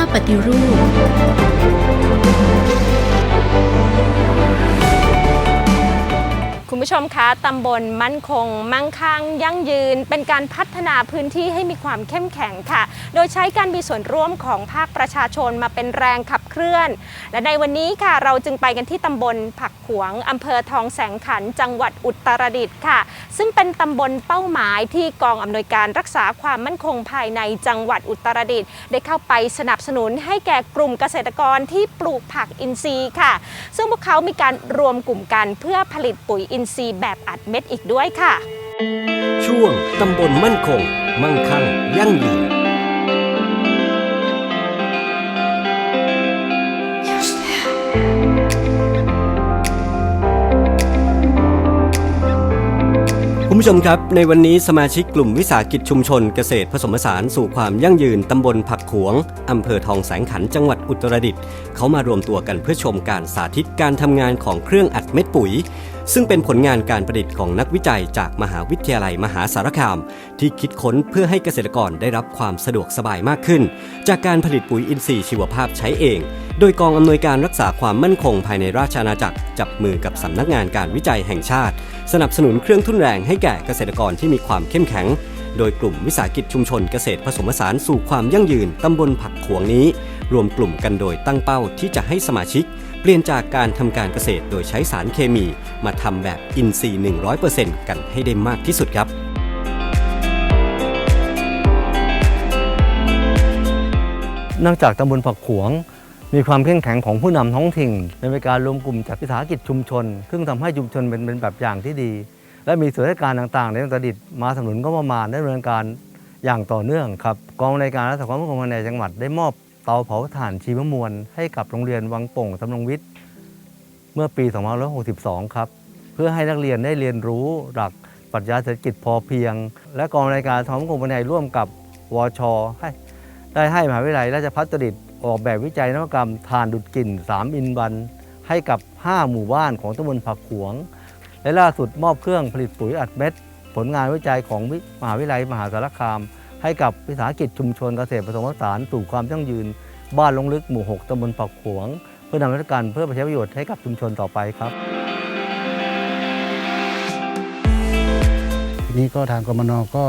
าปฏิรูป คุณผู้ชมคะตำบลมั่นคง มั่งคั่งยั่งยืน เป็นการพัฒนาพื้นที่ให้มีความเข้มแข็งค่ะ โดยใช้การมีส่วนร่วมของภาคประชาชนมาเป็นแรงขับเคลื่อน และในวันนี้ค่ะ เราจึงไปกันที่ตำบลผัก ขวงอำเภอทองแสงขันจังหวัดอุตรดิตถ์ค่ะ ซึ่งเป็นตำบลเป้าหมายที่กองอำนวยการรักษาความมั่นคงภายในจังหวัดอุตรดิตถ์ได้เข้าไปสนับสนุนให้แก่กลุ่มเกษตรกรที่ปลูกผักอินทรีย์ค่ะ ซึ่งพวกเขามีการรวมกลุ่มกันเพื่อผลิตปุ๋ยอินทรีย์แบบอัดเม็ดอีกด้วยค่ะ ช่วงตำบลมั่นคง มั่งคั่งยั่งยืน ผู้ชมครับ ในวันนี้สมาชิกกลุ่มวิสาหกิจชุมชนเกษตรผสมผสานสู่ความยั่งยืนตำบลผักขวงอำเภอทองแสงขันจังหวัดอุตรดิตถ์เขามารวมตัวกันเพื่อชมการสาธิตการทำงานของเครื่องอัดเม็ดปุ๋ย ซึ่งเป็นผลงานการประดิษฐ์ของนักวิจัยจากมหาวิทยาลัยมหาสารคาม ที่คิดค้นเพื่อให้เกษตรกรได้รับความสะดวกสบายมากขึ้น จากการผลิตปุ๋ยอินทรีย์ชีวภาพใช้เอง โดยกองอำนวยการรักษาความมั่นคงภายในราชอาณาจักร จับมือกับสำนักงานการวิจัยแห่งชาติ สนับสนุนเครื่องทุนแรงให้แก่เกษตรกรที่มีความเข้มแข็งโดยกลุ่มวิสาหกิจชุมชนเกษตรผสมผสานสู่ความยั่งยืนตำบลผักขวงนี้ รวมกลุ่มกันโดยตั้งเป้าที่จะให้สมาชิก เปลี่ยนจากการทำการเกษตรโดยใช้สารเคมีมาทำแบบอินทรีย์ 100%กันให้ได้มากที่สุดครับ นองจากตำบลผักขวง มีความเข้มแข็งของผู้นำท้องถิ่นเป็นการรวมกลุ่มจากวิสาหกิจชุมชน ซึ่งทำให้ชุมชนเป็นเป็นแบบอย่างที่ดี และมีส่วนราชการต่างๆ ในอุตรดิตถ์มาสนับสนุนก็ประมาณได้ดำเนินการอย่างต่อเนื่องครับกองในวยการรักษาความมั่นคงภายในจังหวัดได้มอบ เตาเผาถ่านชีวมวลให้กับโรงเรียนวังโป่งตำรงวิทย์ เมื่อปี 2562 ครับ เพื่อให้นักเรียนได้เรียนรู้หลักปรัชญาเศรษฐกิจพอเพียง และกองรายการท้องกรมภายในร่วมกับวชให้ได้ให้มหาวิทยาลัยราชภัฏตริตออกแบบวิจัยนวัตกรรมทานดุดกลิ่น 3 อินวัน ให้กับ 5 หมู่บ้านของตำบลผักขวง และล่าสุดมอบเครื่องผลิตปุ๋ยอัดเม็ด ผลงานวิจัยของมหาวิทยาลัยมหาสารคาม ให้กับวิสาหกิจชุมชนเกษตรผสมผสานสู่ความยั่งยืน บ้านลงลึกหมู่ 6ตำบลผักขวง เพื่อนำมาตรการเพื่อไปใช้ประโยชน์ให้กับชุมชนต่อไปครับ ทีนี้ก็ทางกรมนก็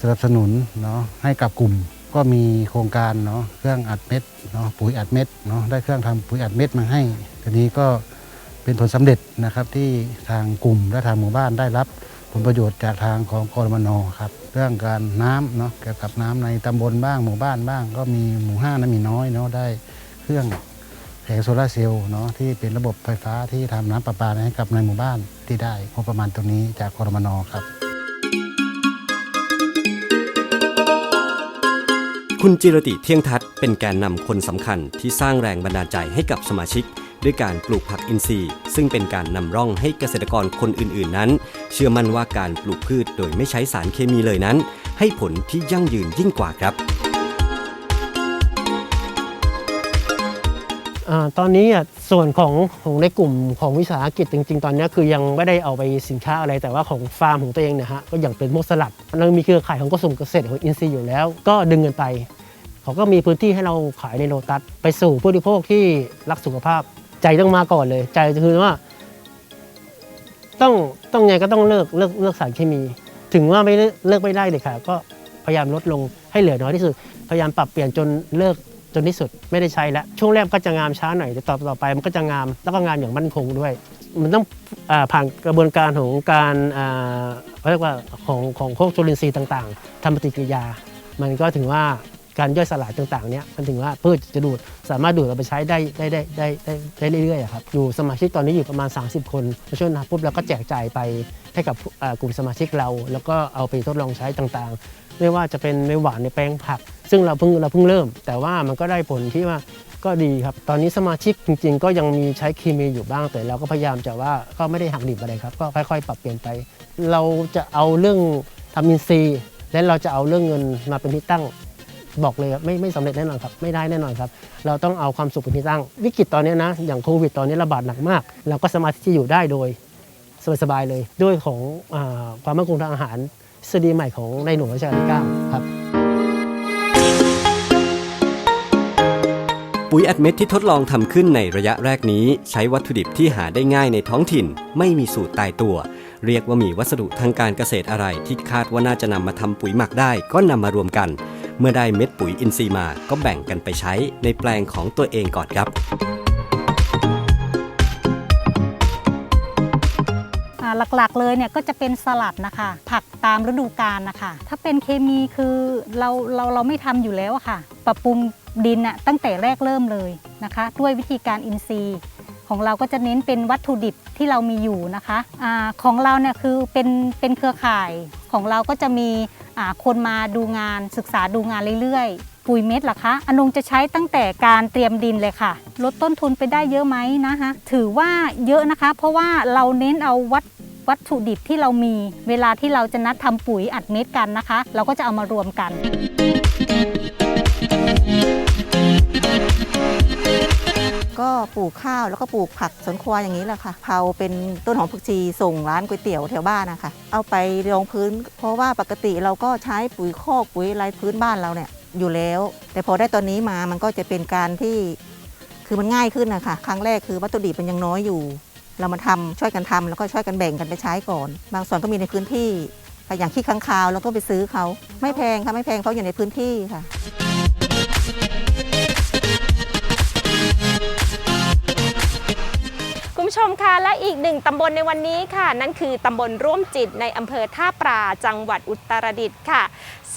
สนับสนุนเนาะให้กับกลุ่มก็มีโครงการเนาะเครื่องอัดเม็ดเนาะปุ๋ยอัดเม็ดเนาะได้เครื่องทำปุ๋ยอัดเม็ดมาให้ทีนี้ก็เป็นผลสำเร็จนะครับที่ทางกลุ่มและทางหมู่บ้านได้รับ ผลประโยชน์จากทางของกรมนครับ เรื่องการน้ำเนาะเกี่ยวกับน้ำในตำบลบ้างหมู่บ้านบ้าง ก็มีหมู่ห้านะมีน้อยเนาะได้เครื่องแผงโซลาเซลล์เนาะที่เป็นระบบไฟฟ้าที่ทำน้ำประปาให้กับในหมู่บ้านที่ได้งบประมาณตรงนี้จากกรมนครับ คุณจิรติเที่ยงทัศน์เป็นแกนนำคนสำคัญที่สร้างแรงบันดาลใจให้กับสมาชิก ด้วยการปลูกผักอินทรีย์ ซึ่งเป็นการนำร่องให้เกษตรกรคนอื่นๆ นั้น เชื่อมั่นว่าการปลูกพืชโดยไม่ใช้สารเคมีเลยนั้น ให้ผลที่ยั่งยืนยิ่งกว่าครับอตอนนี้ส่วนของของในกลุ่มของวิสาหกิจจริง ๆ ตอนนี้คือยังไม่ได้เอาไปสินค้าอะไรแต่ว่าของฟาร์มของตัวเองนี่ยฮะก็อย่างเป็นพวกสลัดเรามีเครือข่ายของกระทรวงเกษตรของอินซีย์อยู่แล้ว ก็ดึงเงินไป เขาก็มีพื้นที่ให้เราขายในโลตัสไปสู่ผู้บริโภคที่รักสุขภาพ ใจต้องมาก่อนเลย ใจคือว่า ต้องต้องไงก็ต้องเลิกเลิกเลิกสารเคมี ถึงว่าไม่เลิกไม่ได้เลยค่ะ ก็พยายามลดลงให้เหลือน้อยที่สุด พยายามปรับเปลี่ยนจนเลิกจนที่สุดไม่ได้ใช้แล้วช่วงแรกก็จะงามช้าหน่อยแต่ต่อต่อไปมันก็จะงามแล้วก็งามอย่างมั่นคงด้วย มันต้องอผ่านกระบวนการของการเขาเรียกว่าของของพวกจุลินทรีย์ต่าง ๆทำปฏิกิริยา มันก็ถึงว่า การย่อยสลายต่างๆเนี้ยมันถึงว่าพืชจะดูดสามารถดูดเอาไปใช้ได้ได้ได้ได้ได้ได้เรื่อยๆครับอยู่สมาชิกตอนนี้อยู่ประมาณ 30 คนพอช่วงนั้นปุ๊บเราก็แจกจ่ายไปให้กับกลุ่มสมาชิกเรา แล้วก็เอาไปทดลองใช้ต่างๆ ไม่ว่าจะเป็นไม่หวานในแปลงผัก ซึ่งเราเพิ่งเราเพิ่งเริ่ม แต่ว่ามันก็ได้ผลที่ว่าก็ดีครับ ตอนนี้สมาชิกจริง ๆ ก็ยังมีใช้เคมีอยู่บ้าง แต่เราก็พยายามจะว่าก็ไม่ได้หักดิบอะไรครับ ก็ค่อย ๆ ปรับเปลี่ยนไป เราจะเอาเรื่องทำอินซีย์และเราจะเอาเรื่องเงินมาเป็นที่ตั้ง บอกเลยครับไม่ไม่สำเร็จแน่นอนครับไม่ได้แน่นอนครับ เราต้องเอาความสุขเป็นที่ตั้ง วิกฤตตอนนี้นะ อย่างโควิดตอนนี้ระบาดหนักมาก เราก็สามารถที่จะอยู่ได้โดยสบายๆเลย ด้วยของอความมั่นคงทางอาหารทฤษฎีใหม่ของในหลวงรัชกาลที่9ครับปุ๋ยอัดเม็ดที่ทดลองทำขึ้นในระยะแรกนี้ ใช้วัตถุดิบที่หาได้ง่ายในท้องถิ่น ไม่มีสูตรตายตัว เรียกว่ามีวัสดุทางการเกษตรอะไรที่คาดว่าน่าจะนำมาทำปุ๋ยหมักได้ก็นำมารวมกัน เมื่อได้เม็ดปุ๋ยอินทรีย์มาก็แบ่งกันไปใช้ในแปลงของตัวเองก่อนครับอ่าหลักๆเลยเนี่ยก็จะเป็นสลัดนะคะ ผักตามฤดูกาลนะคะ ถ้าเป็นเคมีคือเราเราเราไม่ทำอยู่แล้วค่ะ ปรับปรุงดินน่ะตั้งแต่แรกเริ่มเลยนะคะ ด้วยวิธีการอินทรีย์ ของเราก็จะเน้นเป็นวัตถุดิบที่เรามีอยู่นะคะอาของเราเนี่ยคือเป็นเป็นเครือข่ายของเราก็จะมี คนมาดูงานศึกษาดูงานเรื่อยๆ ปุ๋ยเม็ดล่ะคะอนงจะใช้ตั้งแต่การเตรียมดินเลยค่ะ ลดต้นทุนไปได้เยอะไหมนะคะถือว่าเยอะนะคะ เพราะว่าเราเน้นเอาวัตวัตถุดิบที่เรามี เวลาที่เราจะนัดทำปุ๋ยอัดเม็ดกันนะคะ เราก็จะเอามารวมกัน ก็ปลูกข้าวแล้วก็ปลูกผักสวนครัวอย่างนี้แหละค่ะเผาเป็นต้นหอมผักชีส่งร้านก๋วยเตี๋ยวแถวบ้านนะคะเอาไปรองพื้น เพราะว่าปกติเราก็ใช้ปุ๋ยคอกปุ๋ยไรพื้นบ้านเราเนี่ยอยู่แล้ว แต่พอได้ตอนนี้มามันก็จะเป็นการที่คือมันง่ายขึ้นนะคะครั้งแรกคือวัตถุดิบมันยังน้อยอยู่ เรามาทำช่วยกันทำแล้วก็ช่วยกันแบ่งกันไปใช้ก่อน บางส่วนก็มีในพื้นที่อย่างขี้ค้างคาวแล้วก็ไปซื้อเขาไม่แพงค่ะไม่แพงเพราอยู่ในพื้นที่ค่ะ ผู้ชมคะและอีกหนึ่งตำบลในวันนี้ค่ะ นั่นคือตำบลร่วมจิตในอำเภอท่าปลาจังหวัดอุตรดิตถ์ค่ะ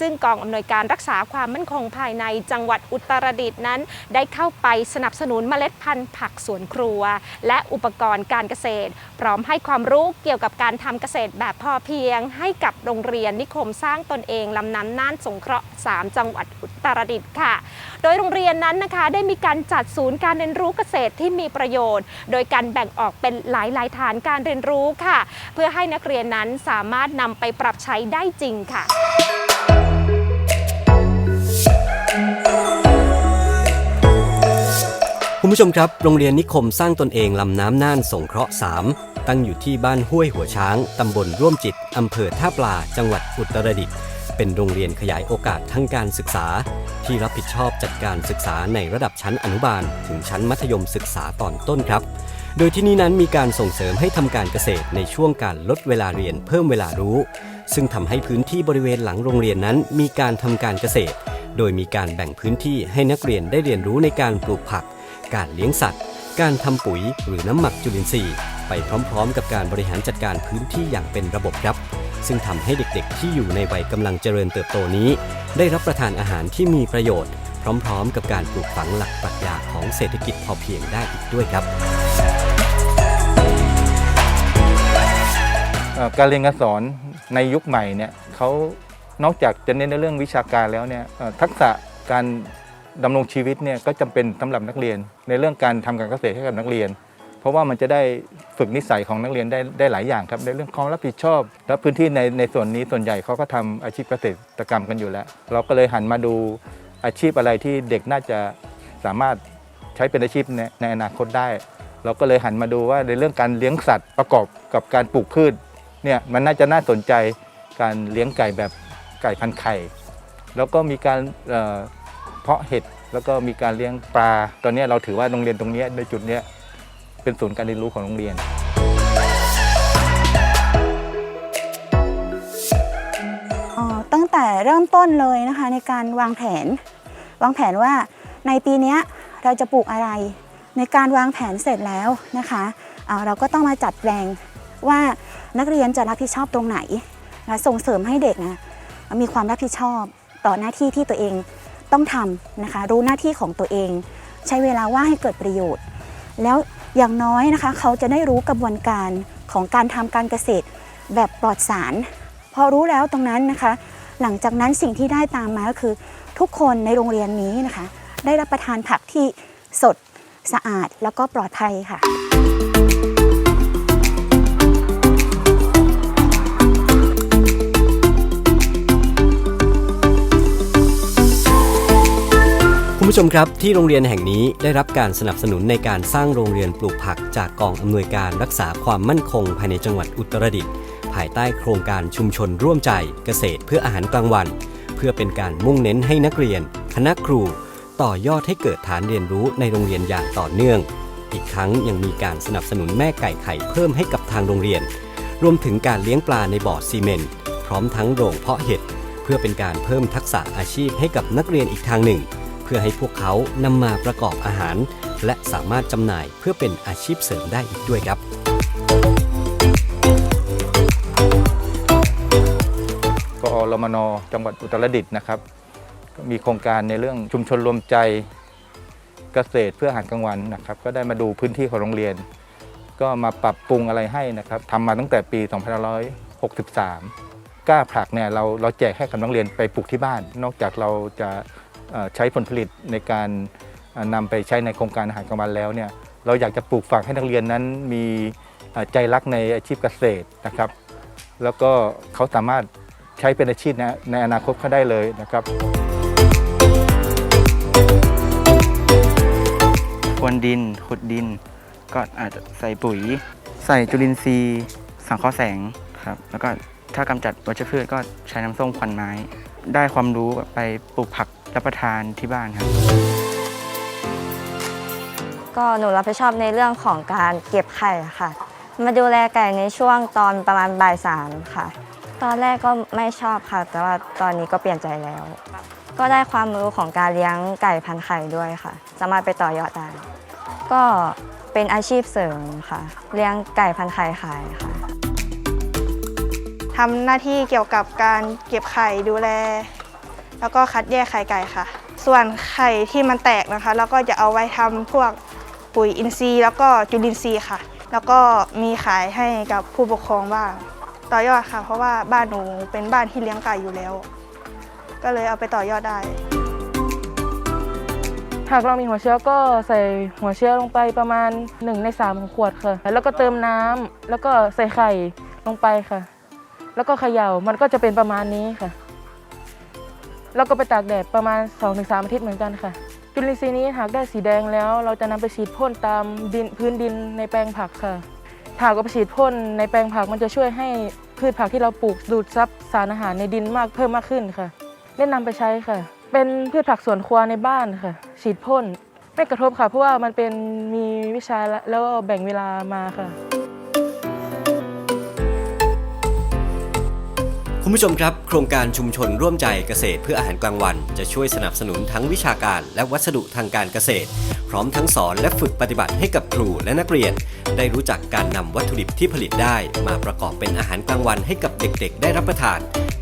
ซึ่งกองอำนวยการรักษาความมั่นคงภายในจังหวัดอุตรดิตถ์นั้น ได้เข้าไปสนับสนุนเมล็ดพันธุ์ผักสวนครัว และอุปกรณ์การเกษตร พร้อมให้ความรู้เกี่ยวกับการทำเกษตรแบบพอเพียง ให้กับโรงเรียนนิคมสร้างตนเองลำน้ำน่านสงเคราะห์ 3 จังหวัดอุตรดิตถ์ค่ะ โดยโรงเรียนนั้นนะคะได้มีการจัดศูนย์การเรียนรู้เกษตรที่มีประโยชน์ โดยการแบ่งออกเป็นหลาย ๆ ฐานการเรียนรู้ค่ะ เพื่อให้นักเรียนนั้นสามารถนำไปปรับใช้ได้จริงค่ะ ผู้ชมครับ โรงเรียนนิคมสร้างตนเองลำน้ำน่านสงเคราะห์ 3 ตั้งอยู่ที่บ้านห้วยหัวช้าง ตำบลร่วมจิต อำเภอท่าปลา จังหวัดอุตรดิตถ์ เป็นโรงเรียนขยายโอกาสทางการศึกษา ที่รับผิดชอบจัดการศึกษาในระดับชั้นอนุบาล ถึงชั้นมัธยมศึกษาตอนต้นครับ โดยที่นี่นั้นมีการส่งเสริมให้ทำการเกษตรในช่วงการลดเวลาเรียนเพิ่มเวลารู้ ซึ่งทำให้พื้นที่บริเวณหลังโรงเรียนนั้น มีการทำการเกษตร โดยมีการแบ่งพื้นที่ให้นักเรียนได้เรียนรู้ในการปลูกผัก การเลี้ยงสัตว์ การทำปุ๋ยหรือน้ำหมักจุลินทรีย์ ไปพร้อมๆ กับการบริหารจัดการพื้นที่อย่างเป็นระบบครับ ซึ่งทำให้เด็กๆ ที่อยู่ในวัยกำลังเจริญเติบโตนี้ ได้รับประทานอาหารที่มีประโยชน์ พร้อมๆ กับการปลูกฝังหลักปรัชญาของเศรษฐกิจพอเพียงได้อีกด้วยครับการเรียนการสอนในยุคใหม่เนี่ยเขานอกจากจะเน้นในเรื่องวิชาการแล้วเนี่ยทักษะการ ดำรงชีวิตเนี่ยก็จำเป็นสำหรับนักเรียน ในเรื่องการทำการเกษตรให้กับนักเรียน เพราะว่ามันจะได้ฝึกนิสัยของนักเรียนได้ได้หลายอย่างครับในเรื่องความรับผิดชอบ และพื้นที่ในในส่วนนี้ส่วนใหญ่เขาก็ทำอาชีพเกษตรกรรมกันอยู่แล้ว เราก็เลยหันมาดูอาชีพอะไรที่เด็กน่าจะสามารถใช้เป็นอาชีพในในอนาคตได้ เราก็เลยหันมาดูว่าในเรื่องการเลี้ยงสัตว์ประกอบกับการปลูกพืชเนี่ยมันน่าจะน่าสนใจการเลี้ยงไก่แบบไก่พันไข่ แล้วก็มีการ เพาะเห็ดแล้วก็มีการเลี้ยงปลา ตอนนี้เราถือว่าโรงเรียนตรงนี้ในจุดนี้เป็นศูนย์การเรียนรู้ของโรงเรียนอ๋อตั้งแต่เริ่มต้นเลยนะคะในการวางแผน วางแผนว่าในปีนี้เราจะปลูกอะไร ในการวางแผนเสร็จแล้วนะคะอ่าเราก็ต้องมาจัดแปลงว่านักเรียนจะรับผิดชอบตรงไหนนะส่งเสริมให้เด็กนะมีความรับผิดชอบต่อหน้าที่ที่ตัวเอง ต้องทำนะคะ รู้หน้าที่ของตัวเอง ใช้เวลาว่างให้เกิดประโยชน์ แล้วอย่างน้อยนะคะ เขาจะได้รู้กระบวนการของการทำการเกษตรแบบปลอดสาร พอรู้แล้วตรงนั้นนะคะ หลังจากนั้นสิ่งที่ได้ตามมาก็คือ ทุกคนในโรงเรียนนี้นะคะ ได้รับประทานผักที่สดสะอาดแล้วก็ปลอดภัยค่ะ ผู้ชมครับที่โรงเรียนแห่งนี้ได้รับการสนับสนุนในการสร้างโรงเรียนปลูกผักจากกองอำนวยการรักษาความมั่นคงภายในจังหวัดอุตรดิตถ์ภายใต้โครงการชุมชนร่วมใจเกษตรเพื่ออาหารกลางวัน เพื่อเป็นการมุ่งเน้นให้นักเรียน คณะครู ต่อยอดให้เกิดฐานเรียนรู้ในโรงเรียนอย่างต่อเนื่อง อีกทั้งยังมีการสนับสนุนแม่ไก่ไข่เพิ่มให้กับทางโรงเรียน รวมถึงการเลี้ยงปลาในบ่อซีเมนต์พร้อมทั้งโรงเพาะเห็ดเพื่อเป็นการเพิ่มทักษะอาชีพให้กับนักเรียนอีกทางหนึ่ง พื่อให้พวกเขานำมาประกอบอาหาร และสามารถจำหน่ายเพื่อเป็นอาชีพเสริมได้อีกด้วยครับ กอรมนจังหวัดอุตรดิตถ์นะครับ ก็มีโครงการในเรื่องชุมชนรวมใจเกษตรเพื่ออาหารกลางวันนะครับ ก็ได้มาดูพื้นที่ของโรงเรียน ก็มาปรับปรุงอะไรให้นะครับทำมาตั้งแต่ปี 2563 กล้าผลักเนี่ยเราเราแจกให้กับนักเรียนไปปลูกที่บ้าน นอกจากเราจะ ใช้ผลผลิตในการเอ่อนำไปใช้ในโครงการอาหารกลางวันแล้วเนี่ยเราอยากจะปลูกฝังให้นักเรียนนั้นมีใจรักในอาชีพเกษตรนะครับ แล้วก็เขาสามารถใช้เป็นอาชีพนะในอนาคตเขาได้เลยนะครับพรวนดินขุดดิน ก็อาจจะใส่ปุ๋ย ใส่จุลินทรีย์ สังเคราะห์แสงครับแล้วก็ถ้ากำจัดวัชพืชก็ใช้น้ำส้มควันไม้ ได้ความรู้ไปปลูกผัก รับประทานที่บ้านครับ ก็หนูรับผิดชอบในเรื่องของการเก็บไข่ค่ะ มาดูแลไก่ในช่วงตอนประมาณบ่ายสามค่ะ ตอนแรกก็ไม่ชอบค่ะ แต่ว่าตอนนี้ก็เปลี่ยนใจแล้ว ก็ได้ความรู้ของการเลี้ยงไก่พันไข่ด้วยค่ะ สามารถไปต่อยอดได้ ก็เป็นอาชีพเสริมค่ะ เลี้ยงไก่พันไข่ขายค่ะทำหน้าที่เกี่ยวกับการเก็บไข่ดูแล แล้วก็คัดแยกไข่ไก่ค่ะ ส่วนไข่ที่มันแตกนะคะ แล้วก็จะเอาไว้ทำพวกปุ๋ยอินทรีย์ แล้วก็จุลินทรีย์ค่ะ แล้วก็มีขายให้กับผู้ปกครองบ้าง ต่อยอดค่ะ เพราะว่าบ้านหนูเป็นบ้านที่เลี้ยงไก่อยู่แล้ว ก็เลยเอาไปต่อยอดได้ หากเรามีหัวเชื้อก็ใส่หัวเชื้อลงไปประมาณ1ใน3ของขวดค่ะ แล้วก็เติมน้ำแล้วก็ใส่ไข่ลงไปค่ะ แล้วก็เขย่ามันก็จะเป็นประมาณนี้ค่ะ แล้วก็ไปตากแดดประมาณ 2-3 อาทิตย์เหมือนกันค่ะ จุลินทรีย์นี้หากได้สีแดงแล้ว เราจะนำไปฉีดพ่นตามดินพื้นดินในแปลงผักค่ะหากเอาไปฉีดพ่นในแปลงผักมันจะช่วยให้พืชผักที่เราปลูกดูดซับสารอาหารในดินมากเพิ่มมากขึ้นค่ะแนะนำไปใช้ค่ะ เป็นพืชผักสวนครัวในบ้านค่ะ ฉีดพ่นไม่กระทบค่ะ เพราะว่ามันเป็นมีวิชาและแล้วก็แบ่งเวลามาค่ะ คุณผู้ชมครับ โครงการชุมชนร่วมใจเกษตรเพื่ออาหารกลางวัน จะช่วยสนับสนุนทั้งวิชาการและวัสดุทางการเกษตร พร้อมทั้งสอนและฝึกปฏิบัติให้กับครูและนักเรียน ได้รู้จักการนำวัตถุดิบที่ผลิตได้ มาประกอบเป็นอาหารกลางวันให้กับเด็กๆ ได้รับประทาน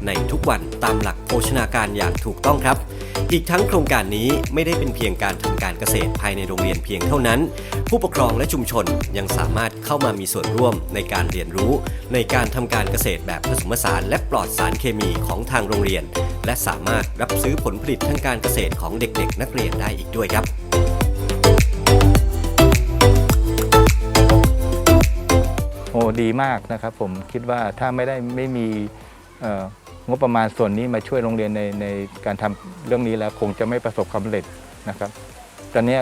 ในทุกวันตามหลักโภชนาการอย่างถูกต้องครับ อีกทั้งโครงการนี้ไม่ได้เป็นเพียงการทำการเกษตรภายในโรงเรียนเพียงเท่านั้น ผู้ปกครองและชุมชนยังสามารถเข้ามามีส่วนร่วมในการเรียนรู้ ในการทำการเกษตรแบบผสมผสานและปลอดสารเคมีของทางโรงเรียน และสามารถรับซื้อผลผลิตทางการเกษตรของเด็กๆ นักเรียนได้อีกด้วยครับโอ้ดีมากนะครับผมคิดว่าถ้าไม่ได้ไม่มี งบประมาณส่วนนี้มาช่วยโรงเรียนในในการทำเรื่องนี้แล้วคงจะไม่ประสบความสำเร็จนะครับ ตอนนี้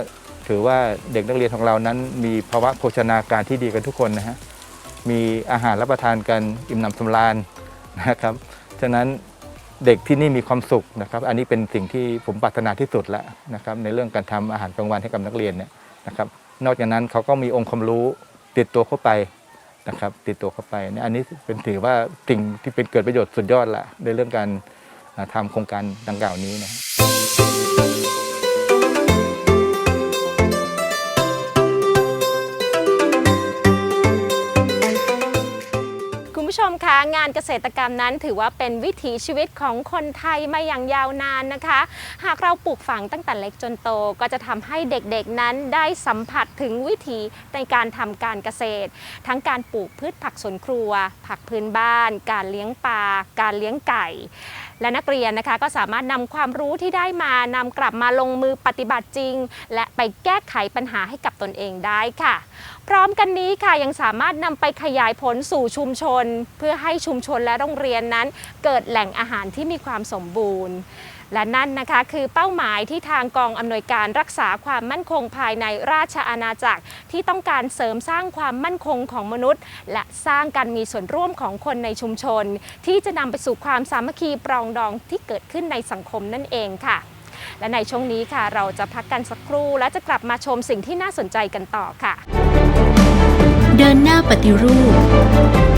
ถือว่าเด็กนักเรียนของเรานั้นมีภาวะโภชนาการที่ดีกันทุกคนนะฮะมีอาหารรับประทานกันอิ่มหนำสำราญนะครับฉะนั้นเด็กที่นี่มีความสุขนะครับ อันนี้เป็นสิ่งที่ผมปรารถนาที่สุดแล้วนะครับ ในเรื่องการทำอาหารกลางวันให้กับนักเรียนเนี่ยนะครับ นอกจากนั้นเขาก็มีองค์ความรู้ติดตัวเข้าไป นะครับ ติดตัวเข้าไปเนี่ยอันนี้เป็นถือว่าสิ่งที่เป็นเกิดประโยชน์สุดยอดละในเรื่องการทำทำโครงการดังกล่าวนี้นะ งานเกษตรกรรมนั้นถือว่าเป็นวิถีชีวิตของคนไทยมาอย่างยาวนานนะคะ หากเราปลูกฝังตั้งแต่เล็กจนโต ก็จะทำให้เด็กๆนั้นได้สัมผัสถึงวิถีในการทำการเกษตร ทั้งการปลูกพืชผักสวนครัว ผักพื้นบ้าน การเลี้ยงปลาการเลี้ยงไก่ และนักเรียนนะคะก็สามารถนำความรู้ที่ได้มานำกลับมาลงมือปฏิบัติจริง และไปแก้ไขปัญหาให้กับตนเองได้ค่ะ พร้อมกันนี้ค่ะยังสามารถนำไปขยายผลสู่ชุมชน เพื่อให้ชุมชนและโรงเรียนนั้น เกิดแหล่งอาหารที่มีความสมบูรณ์ และนั่นนะคะคือเป้าหมายที่ทางกองอำนวยการรักษาความมั่นคงภายในราชอาณาจักร ที่ต้องการเสริมสร้างความมั่นคงของมนุษย์ และสร้างการมีส่วนร่วมของคนในชุมชน ที่จะนำไปสู่ความสามัคคีปรองดองที่เกิดขึ้นในสังคมนั่นเองค่ะ และในช่วงนี้ค่ะ เราจะพักกันสักครู่ และจะกลับมาชมสิ่งที่น่าสนใจกันต่อค่ะ เดินหน้าปฏิรูป